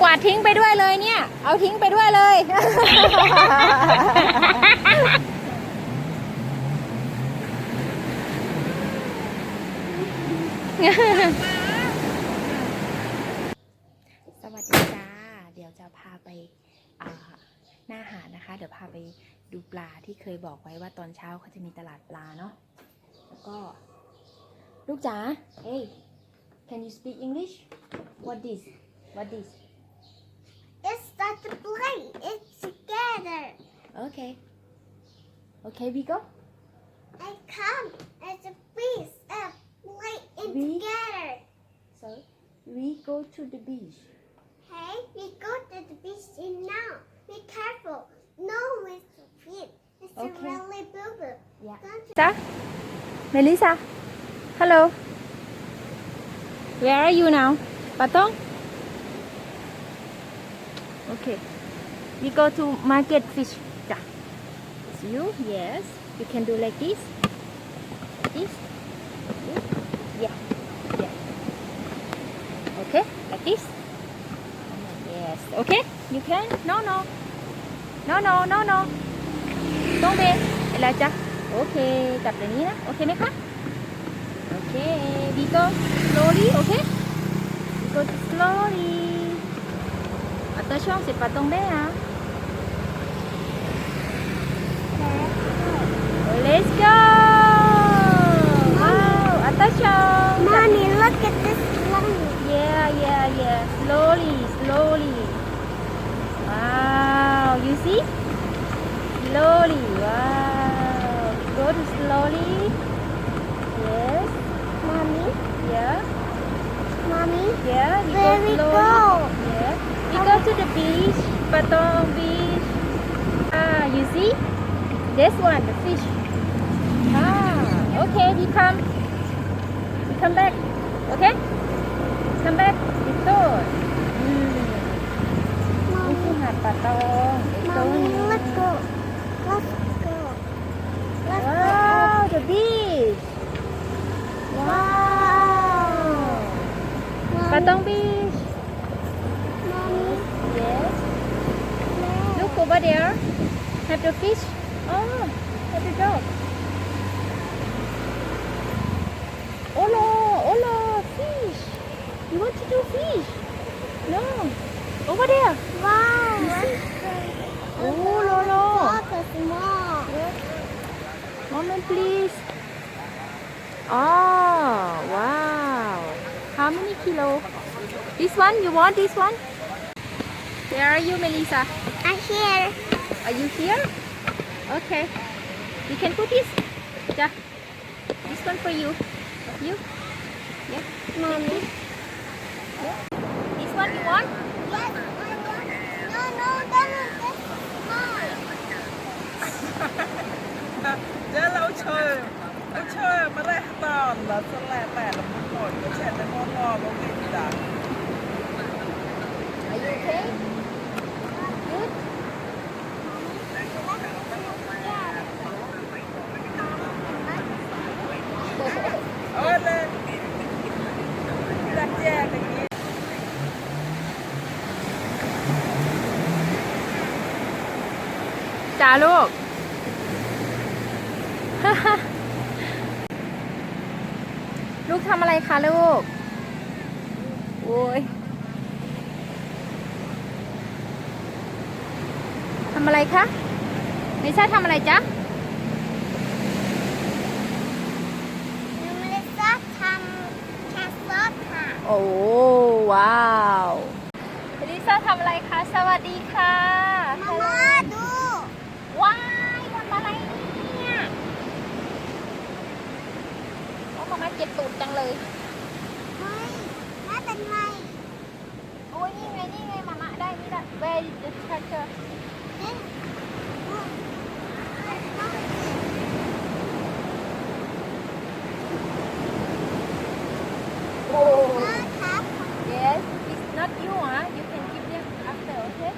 กวาดทิ้งไปด้วยเลยเนี่ย เอาทิ้งไปด้วยเลย สวัสดีจ้า เดี๋ยวจะพาไปหน้าหาดนะคะ เดี๋ยวพาไปดูปลาที่เคยบอกไว้ว่าตอนเช้าเขาจะมีตลาดปลาเนาะ แล้วก็ ลูกจ๋า เฮ้ย can you speak English what this what this there. Okay. Okay, we go. I come as a beast of play in we, together. So, We go to the beach. Hey, we go to the beach and now. Be careful. No one's feet. It's okay. really boo boo. Yeah. Melissa? Melissa? Hello? Where are you now? Patong? Okay. We go to market fish จ้ะ It's you yes you can do like this like this This? yeah yeah okay like this yes okay you can no no no no no no ต้องเบอะไรจ๊ะโอเคจับอย่างนี้นะโ Let's go! Wow, attention! Mommy, look at this slide. Yeah, yeah, yeah. Slowly, slowly. Wow, you see? Slowly, wow. Go to slowly. Yes. Mommy? Yeah. Mommy? Yeah, Very Where go slowly. We go? Yeah. We go to the beach, Patong Beach. Ah, you see? This one, the fish. Ah okay we come we come back okay come back it's good อืมนี่คือ Mommy, หาดป่าตองไอ้ตัว mommy, นี้ let's go. Let's go. Let's ว้าว the beach ว้าว go. ป่าตอง Mommy, beach mommy, yes no. look over there have the fish oh have the dog This one? You want this one? Where are you, Melissa? I'm here. Are you here? Okay. You can put this. Yeah. This one for you. You? Yeah. Mommy. จ้าลูก ลูกทำอะไรคะลูก โอ้ยทำอะไรคะไม่ใช่ทำอะไรจ๊ะไม่ได้ซอสทำแค่ซอสค่ะ โอ้ว้าวลิซ่าทำอะไรคะ สวัสดีค่ะ มาม่าดู ว้ายทำอะไรเนี่ยโอ้มามา เจ็บตูดจังเลยเฮ้ยไม่เป็นไรโอ้ยนี่ไงนี่ไงมามาได้นี่ได้ Where is the treasure นี่โอ้ มาครับ yes it's not you อะ you can give them after okay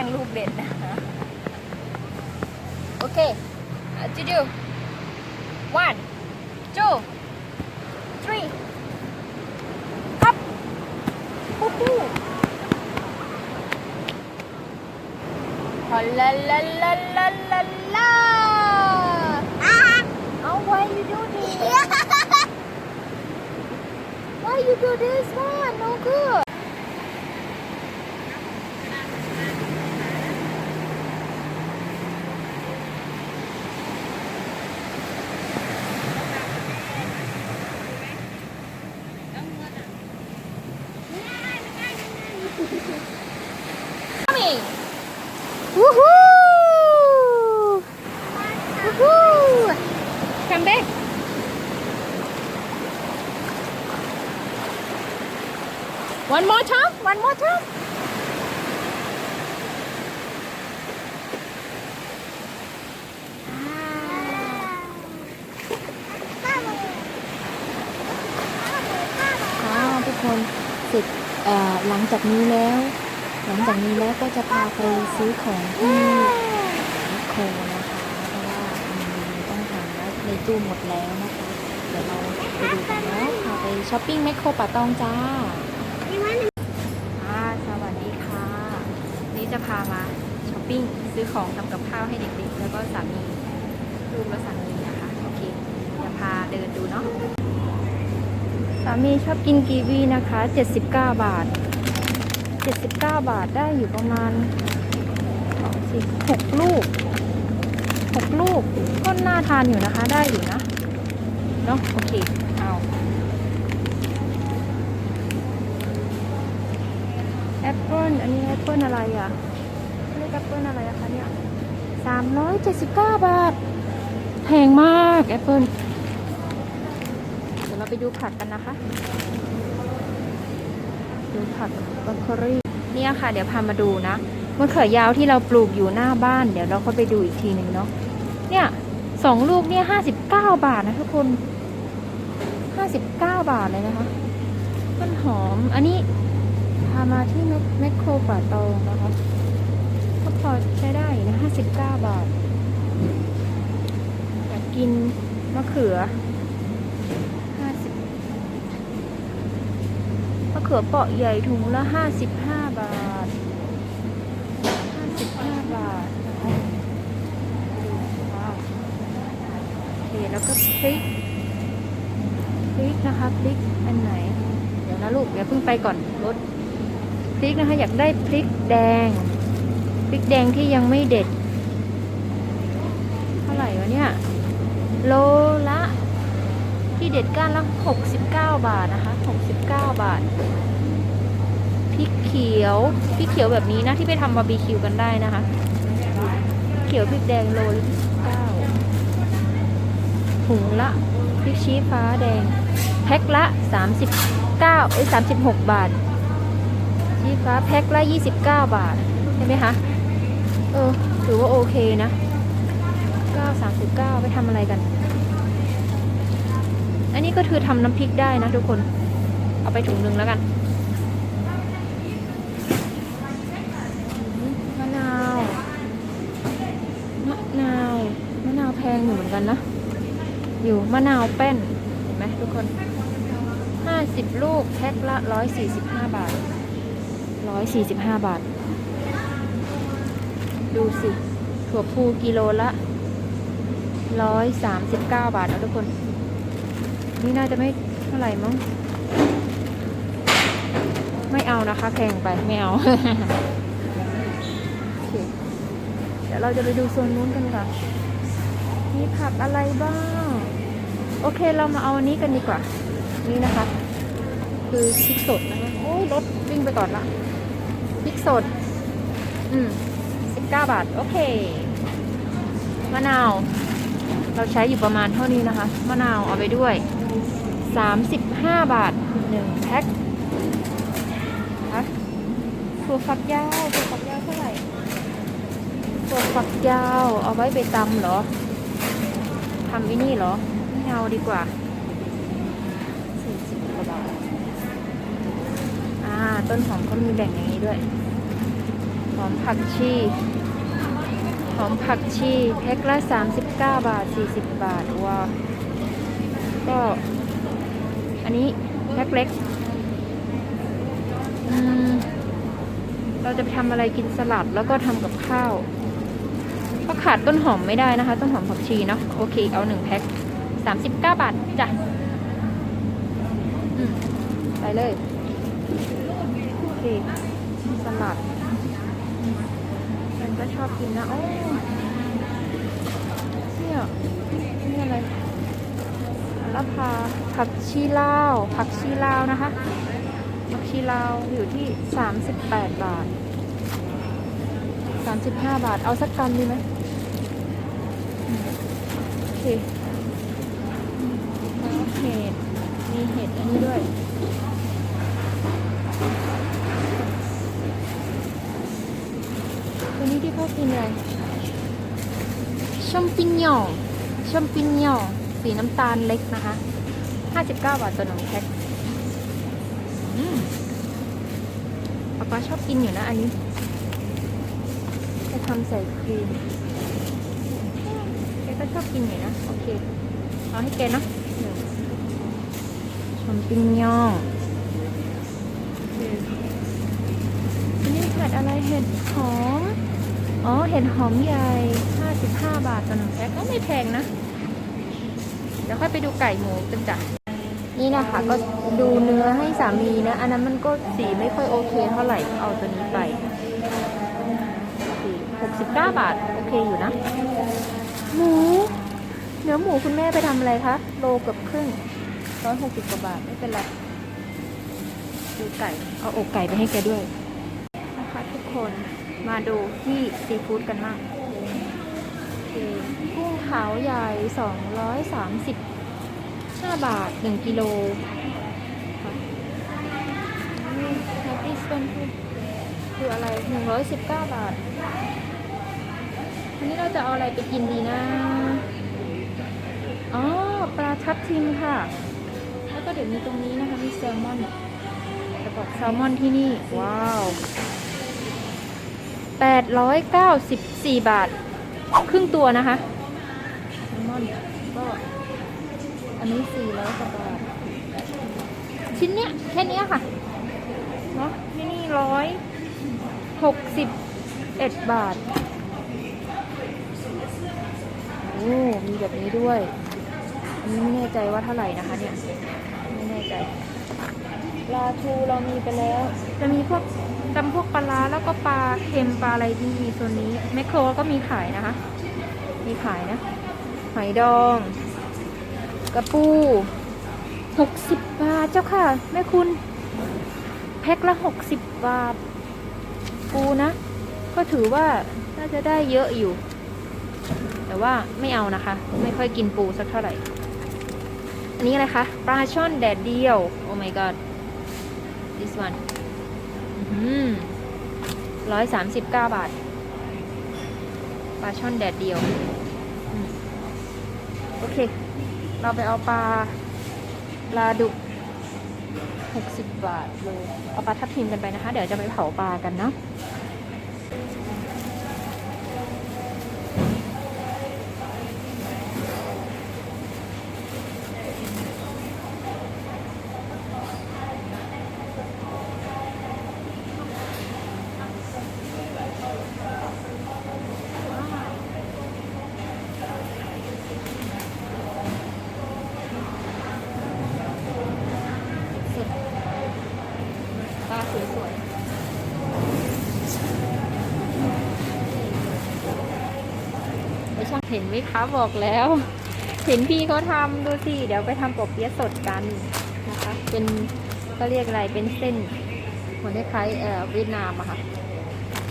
ย่งลูกเด็ดนะโอเคจูดู one two three ครับฮู้ฮู้ ฮอลลาลาลาลาลาลา Ah! เอา why you do this why you do this one no good coming woohoo woohoo come back one more time one more time Ah. ค่ะทุกคนเสร็จเอ่อหลังจากนี้แล้วห ลังจากนี้แล้วก็จะพาไปซื้อของที่แมคโครนะคะเพราะว่ามีต้องทำแล้วในตู้หมดแล้วนะคะ เดี๋ยวเราไปดูกันนะพาไปช้อปปิ้งแมคโครป่าตองจ้าสวัสดีค่ะ นี่จะพามาช้อปปิ้งซื้อของทำกับข้าวให้เด็กๆ แล้วก็สามีลูกและสามีนะคะ โอเคจะพาเดินดูเนาะสามีชอบกินกีวีนะคะ 79 บาท 79 บาทได้อยู่ประมาณสองสิหกลูก 6 ลูกก็น่าทานอยู่นะคะได้อยู่นะ เนาะโอเค เอาแอปเปิลอันนี้แอปเปิลอะไรอะเรียกแอปเปิลอะไรอะคะเนี่ยสามร้อยเจ็ดสิบเก้าบาท แพงมากแอปเปิลเดี๋ยวเราไปดูผักกันนะคะ ดูผักบรอกโคลีเนี่ยค่ะ เดี๋ยวพามาดูนะมะเขือยาวที่เราปลูกอยู่หน้าบ้าน เดี๋ยวเราก็ไปดูอีกทีหนึ่งเนาะเนี่ยสองลูกเนี่ยห้าสิบเก้าบาทนะทุกคนห้าสิบเก้าบาทเลยนะคะต้นหอม อันนี้พามาที่แมคโครป่าตองนะคะก็พอใช้ได้นะห้าสิบเก้าบาทอยากกินมะเขือห้าสิบมะเขือเปาะใหญ่ถุงละห้าสิบห้าบาทห้าสิบห้าบาทนะคะว้าวโอเคแล้วก็พริกพริกนะคะพริกอันไหน เดี๋ยวนะลูกอย่าเพิ่งไปก่อนรถพริกนะคะอยากได้พริกแดงพริกแดงที่ยังไม่เด็ด เท่าไหร่วะเนี่ยโลละที่เด็ดก้านละ69 บาทนะคะ 9 บาทพริกเขียวพริกเขียวแบบนี้นะที่ไปทำบาร์บีคิวกันได้นะคะ เขียวพริกแดงโลละ29ถุงละพริกชี้ฟ้าแดง แพ็คละ 39เอ้ย36 บาท ชี้ฟ้าแพ็คละ 29 บาทใช่ไหมคะเออถือว่าโอเคนะ9 39 ไปทำอะไรกัน อันนี้ก็คือทำน้ำพริกได้นะทุกคน เอาไปถุงหนึ่งแล้วกันมะนาวมะนาวมะนาวแพงอยู่เหมือนกันนะ อยู่มะนาวแป้นเห็นไหมทุกคน50ลูกแพ็คละ145บาท145บาท ดูสิถั่วพูกิโลละ139บาทนะทุกคน นี่น่าจะไม่เท่าไหร่มั้ง ไม่เอานะคะแพงไปไม่เอาเดี๋ยวเราจะไปดูโซนนู้นกันค่ะ มีผักอะไรบ้าง โอเคเรามาเอาอันนี้กันดีกว่า นี่นะคะ คือพริกสดนะคะ โอ้ยรถวิ่งไปก่อนละพริกสด อืมสิบเก้าบาท โอเค มะนาว เราใช้อยู่ประมาณเท่านี้นะคะ มะนาวเอาไปด้วยสามสิบห้าบาทหนึ่งแพ็ค ถั่วฝักยาวถั่วฝักยาวเท่าไหร่ถั่วฝักยาวเอาไว้ไปตำเหรอทำไว้นี่เหรอไม่เอาดีกว่าสี่สิบกว่าบาทอ่า ต้นหอมเขามีแบ่งอย่างนี้ด้วยหหอมผักชีหอมผักชีแพ็คละ 39 บาท 40 บาทว้าวก็ อันนี้แพ็คเล็ก อืม เราจะไปทำอะไรกินสลัดแล้วก็ทำกับข้าว ก็ขาดต้นหอมไม่ได้นะคะ ต้นหอมผักชีเนาะโอเค เอาหนึ่งแพ็ค39บเก้าบาทจ้ะไปเลย โอเค สลัดมันก็ชอบกินนะ โอ้เนี่ยนี่อะไรละพาผักชีลาว ผักชีลาวนะคะ ชีลาวอยู่ที่ 38 บาท 35 บาท เอาสักกำดีไหมอืมโอเคแล้วเห็ด มีเห็ดอันนี้ด้วยตัวนี้ที่เขากินอะไรชัมปิญญองชัมปิญญองสีน้ำตาลเล็กนะคะ 59 บาทต่อหนึ่งแพ็ค ป๊าป๊าชอบกินอยู่นะอันนี้ จะทำใส่ครีมแกก็ชอบกินอยู่นะ โอเค เอาให้แกเนาะหนึ่งชัมปิญญองโอเคอันนี้เห็ดอะไรเห็ดหอม อ๋อ เห็ดหอมใหญ่ 55 บาทต่อหนึ่งแพ็คก็ไม่แพงนะ เดี๋ยวค่อยไปดูไก่หมูกันจ้ะ นี่นะคะก็ดูเนื้อให้สามีนะ อันนั้นมันก็สีไม่ค่อยโอเคเท่าไหร่เอาตัวนี้ไป69บาบาท โอเคอยู่นะ หมู เนื้อหมูคุณแม่ไปทำอะไรคะ โลเกือบครึ่ง160กสิบกว่าบาท ไม่เป็นไรดูไก่ เอาอกไก่ไปให้แกด้วยนะคะทุกคนมาดูที่ซีฟู้ดกันมากกุ้งขาวใหญ่235บาท 1 กิโลค่ะนี่แฮปปี้สเปนคืออะไร 119 บาท วันนี้เราจะเอาอะไรไปกินดีนะ อ๋อ ปลาทับทิมค่ะ แล้วก็เดี๋ยวมีตรงนี้นะคะ มีแซลมอนจะบอกแซลมอนที่นี่ ว้าว 894 บาท ครึ่งตัวนะคะ แซลมอนก็ อันนี้400กว่าบาท ชิ้นเนี้ยแค่นี้ค่ะ เนาะที่นี่ร้อยหกสิบเอ็ดบาท โอ้มีแบบนี้ด้วย อันนี้ไม่แน่ใจว่าเท่าไหร่นะคะเนี่ย ไม่แน่ใจปลาทูเรามีไปแล้ว จะมีพวกจำพวกปลาร้าแล้วก็ปลาเค็มปลาอะไรที่มีส่วนนี้แมคโครก็มีขายนะคะ มีขายนะหอยดอง กระปูหกสิบบาทเจ้าค่ะ แม่คุณ แพ็คละหกสิบบาท ปูนะ ก็ถือว่าน่าจะได้เยอะอยู่ แต่ว่าไม่เอานะคะ ไม่ค่อยกินปูสักเท่าไหร่ อันนี้อะไรคะ ปลาช่อนแดดเดียว โอ้ my god this one ร้อยสามสิบเก้าบาท ปลาช่อนแดดเดียว โอเค เราไปเอาปลาปลาดุกหกสิบบาทเลยเอาปลาทับทิมกันไปนะคะ เดี๋ยวจะไปเผาปลากันเนาะ สุดปลาสวยๆไม่ ช่างเห็นไหมคะบอกแล้ว เห็นพี่เขาทำดูสิเดี๋ยวไปทำปอเปี๊ยะสดกันนะคะ เป็นก็เรียกอะไรเป็นเส้นเหมือนคล้ายเอ่อเวียดนามอะค่ะ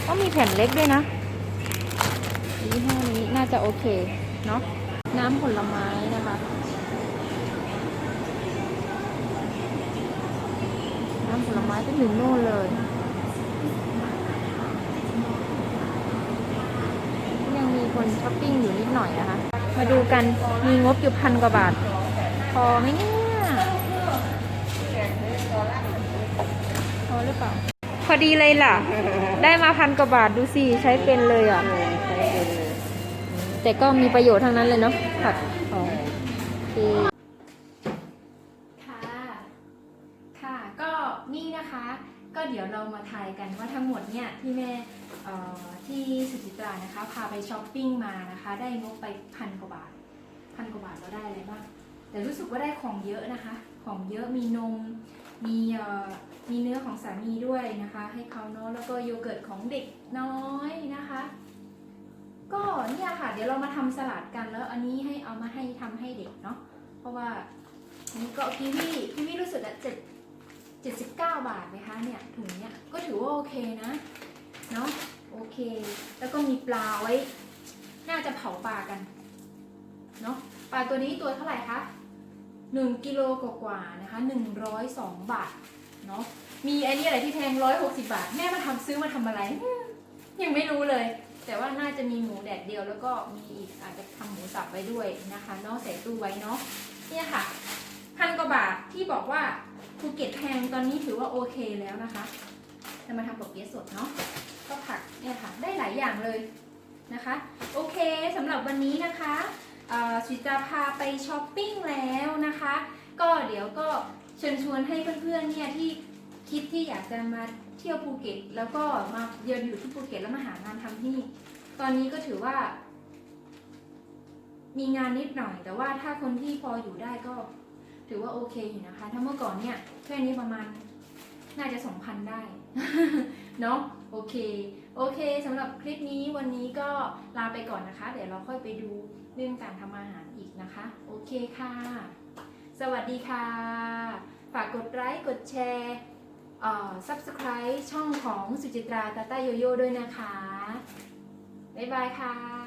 ก็มีแผ่นเล็กด้วยนะยี่ห้อนี้น่าจะโอเคเนาะน้ำผลไม้นะคะ น้ำผลไม้ก็ถึงโน่นเลย ยังมี คนช้อปปิ้งอยู่นิดหน่อยนะคะ มาดูกันมีงบอยู่พันกว่าบาท พอไหมเนี่ยพอหรือเปล่า พอดีเลยล่ะ ได้มาพันกว่าบาทดูสิใช้เป็นเลยอะแต่ก็มีประโยชน์ทั้งนั้นเลยเนาะผักของโกันว่าทั้งหมดเนี่ยที่แม่ที่สุจิตรานะคะพาไปช้อปปิ้งมานะคะ ได้งบไปพันกว่าบาทพันกว่าบาทเราได้อะไรบ้างแต่รู้สึกว่าได้ของเยอะนะคะ ของเยอะมีนมมีมีเนื้อของสามีด้วยนะคะ ให้เขาเนาะแล้วก็โยเกิร์ตของเด็กน้อยนะคะ ก็เนี่ยค่ะ เดี๋ยวเรามาทำสลัดกันแล้ว อันนี้ให้เอามาให้ทำให้เด็กเนาะเพราะว่าอันนี้ก็กีวีกีวีรู้สึกอะ เจ็ดสิบเก้าบาทนะคะเนี่ยถุงเนี้ยก็ถือว่าโอเคนะเนาะโอเค แล้วก็มีปลาไว้ น่าจะเผาปลากันเนาะปลาตัวนี้ตัวเท่าไหร่คะหนึ่งกิโลกว่าๆนะคะหนึ่งร้อยสองบาทเนาะมีไอ้นี่อะไรที่แพงร้อยหกสิบาท แม่มาทำซื้อมาทำอะไร ยังไม่รู้เลย แต่ว่าน่าจะมีหมูแดดเดียวแล้วก็มีอีกอาจจะทำหมูสับไว้ด้วยนะคะเนาะใส่ตู้ไว้เนาะเนี่ยค่ะ พันกว่าบาทที่บอกว่าภูเก็ตแพงตอนนี้ถือว่าโอเคแล้วนะคะจะมาทำกับเปี๊ยะสดเนาะก็ผักเนี่ยค่ะได้หลายอย่างเลยนะคะ โอเคสำหรับวันนี้นะคะสุจิตาพาไปช้อปปิ้งแล้วนะคะ ก็เดี๋ยวก็เชิญชวนให้เพื่อนๆเนี่ยที่คิดที่อยากจะมาเที่ยวภูเก็ต แล้วก็มาเยือนอยู่ที่ภูเก็ตแล้วมาหางานทำที่นี่ตอนนี้ก็ถือว่า มีงานนิดหน่อย แต่ว่าถ้าคนที่พออยู่ได้ก็ ถือว่าโอเคอยู่นะคะ ถ้าเมื่อก่อนเนี่ยแค่นี้ประมาณน่าจะสองพันได้ เนาะโอเค โอเคสำหรับคลิปนี้วันนี้ก็ลาไปก่อนนะคะ เดี๋ยวเราค่อยไปดูเรื่องการทำอาหารอีกนะคะ โอเคค่ะ สวัสดีค่ะ ฝากกดไลค์กดแชร์อ่อ subscribe ช่องของสุจิตราตาตาโยโย่ด้วยนะคะ บ๊ายบายค่ะ